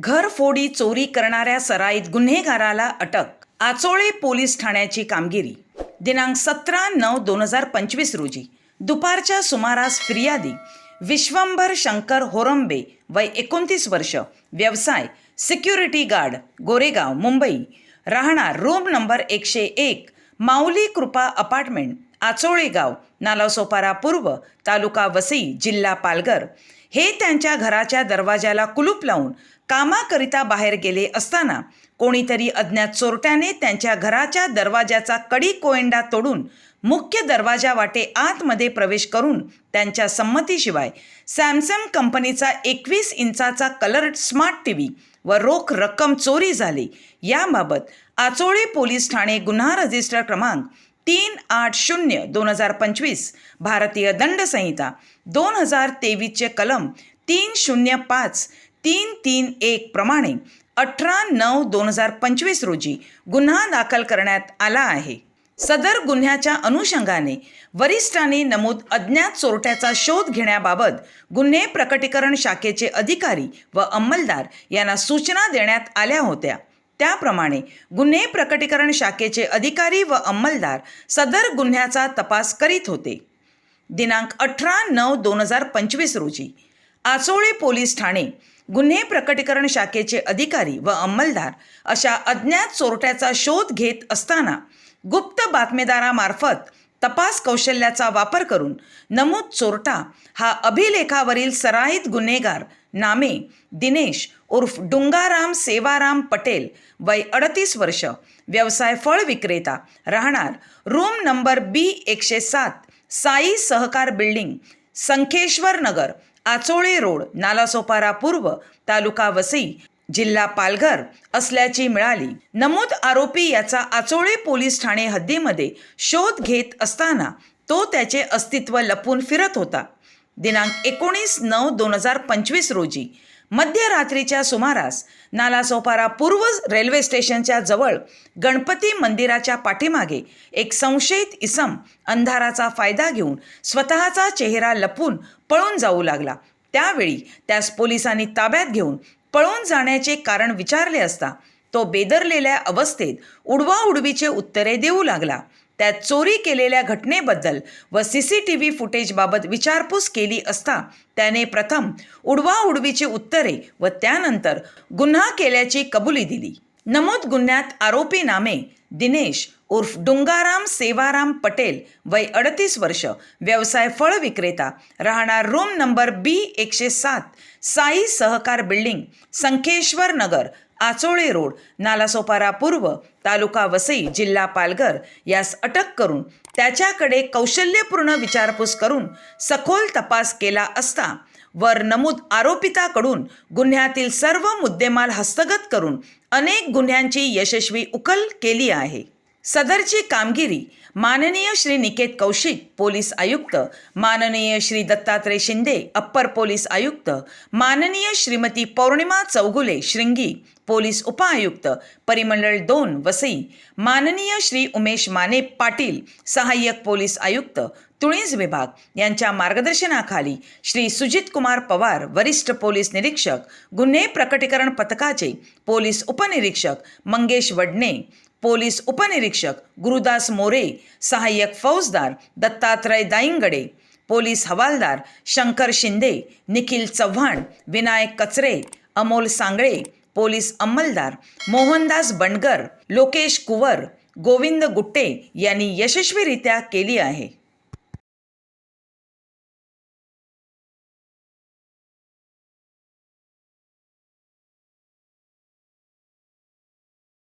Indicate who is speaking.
Speaker 1: घरफोडी चोरी करणाऱ्या सराईत गुन्हेगाराला अटक. आचोळे पोलीस ठाण्याची कामगिरी. दिनांक सतरा नऊ दोन हजार पंचवीस रोजी. दुपारच्या सुमारास फिर्यादी. विश्वंभर शंकर होरंबे वय एकोणतीस वर्ष. व्यवसाय. Security guard Goregaon Mumbai. राहणार रूम नंबर एकशे एक माऊली कृपा अपार्टमेंट आचोळे गाव नालासोपारा पूर्व तालुका वसई जिल्हा पालघर. हे त्यांच्या घराच्या दरवाजाला कुलूप लावून कामाकरिता बाहेर गेले असताना कोणीतरी अज्ञात चोरट्याने त्यांच्या घराच्या दरवाजाचा कडी कोयंडा तोडून मुख्य दरवाजा वाटे आतमध्ये प्रवेश करून त्यांच्या संमतीशिवाय सॅमसंग कंपनीचा एकवीस इंचाचा कलर स्मार्ट टी व्ही व रोख रक्कम चोरी झाली. याबाबत आचोळे पोलीस ठाणे गुन्हा रजिस्टर क्रमांक तीन आठ शून्य दोन हजार पंचवीस भारतीय दंड संहिता दोन हजार तेवीसचे कलम तीन शून्य पाच तीन तीन एक प्रमाणे अठरा नऊ दोन हजार पंचवीस रोजी गुन्हा दाखल करण्यात आला आहे. सदर गुन्ह्याच्या अनुषंगाने वरिष्ठांनी नमूद अज्ञात चोरट्याचा शोध घेण्याबाबत गुन्हे प्रकटीकरण शाखेचे अधिकारी व अंमलदार यांना सूचना देण्यात आल्या होत्या. त्याप्रमाणे गुन्हे प्रकटीकरण शाखेचे अधिकारी व अंमलदार सदर गुन्ह्याचा तपास करीत होते. दिनांक अठरा नऊ दोन हजार पंचवीस रोजी आचोळे पोलीस ठाणे गुन्हे प्रकटीकरण शाखेचे अधिकारी व अंमलदार अशा अज्ञात चोरट्याचा शोध घेत असताना गुप्त बातमीदारामार्फत तपास कौशल्याचा वापर करून नमूद चोरटा हा अभिलेखावरील सराईत गुन्हेगार नामे दिनेश उर्फ डुंगाराम सेवाराम पटेल वय अडतीस वर्ष व्यवसाय फळ विक्रेता राहणार रूम नंबर बी एकशे सात साई सहकार बिल्डिंग संखेश्वर नगर आचोळे रोड नालासोपारा पूर्व तालुका वसई जिल्हा पालघर असल्याची मिळाली. नमूद आरोपी याचा आचोळे पोलीस ठाणे हद्दीमध्ये शोध घेत असताना तो त्याचे अस्तित्व लपून फिरत होता. दिनांक एकोणीस नऊ दोन हजार पंचवीस रोजी मध्यरात्रीच्या सुमारास नालासोपारा पूर्व रेल्वे स्टेशनच्या जवळ गणपती मंदिराच्या पाठीमागे एक संशयित इसम अंधाराचा फायदा घेऊन स्वतःचा चेहरा लपून पळून जाऊ लागला. त्यावेळी त्यास पोलिसांनी ताब्यात घेऊन पळून जाण्याचे कारण विचारले असता तो बेदरलेल्या अवस्थेत उडवाउडवीचे उत्तरे देऊ लागला. त्यात चोरी केलेल्या घटनेबद्दल व सी सी टी व्ही फुटेजबाबत विचारपूस केली असता त्याने प्रथम उडवाउडवीची उत्तरे व त्यानंतर गुन्हा केल्याची कबुली दिली. नमूद गुन्ह्यात आरोपी नामे दिनेश उर्फ डुंगाराम सेवाराम पटेल वय अडतीस वर्ष व्यवसाय फळ विक्रेता राहणार रूम नंबर बी एकशे सात साई सहकार बिल्डिंग संखेश्वर नगर आचोळे रोड नालासोपारा पूर्व तालुका वसई जिल्हा पालघर यास अटक करून त्याच्याकडे कौशल्यपूर्ण विचारपूस करून सखोल तपास केला असता वर नमूद आरोपिताकडून गुन्ह्यातील सर्व मुद्देमाल हस्तगत करून अनेक गुन्ह्यांची यशस्वी उकल केली आहे. सदरची कामगिरी माननीय श्री निकेत कौशिक पोलीस आयुक्त माननीय श्री दत्तात्रय शिंदे अप्पर पोलीस आयुक्त माननीय श्रीमती पौर्णिमा चौगुले श्रिंगी पोलीस उपआयुक्त परिमंडळ दोन वसई माननीय श्री उमेश माने पाटील सहाय्यक पोलीस आयुक्त तुळींज विभाग यांच्या मार्गदर्शनाखाली श्री सुजित कुमार पवार वरिष्ठ पोलीस निरीक्षक गुन्हे प्रकटीकरण पथकाचे पोलीस उपनिरीक्षक मंगेश वडणे पोलीस उपनिरीक्षक गुरुदास मोरे सहाय्यक फौजदार दत्तात्रय दाईंगडे पोलीस हवालदार शंकर शिंदे निखिल चव्हाण विनायक कचरे अमोल सांगळे पोलीस अंमलदार मोहनदास बंडगर लोकेश कुवर गोविंद गुट्टे यांनी यशस्वीरित्या केली आहे.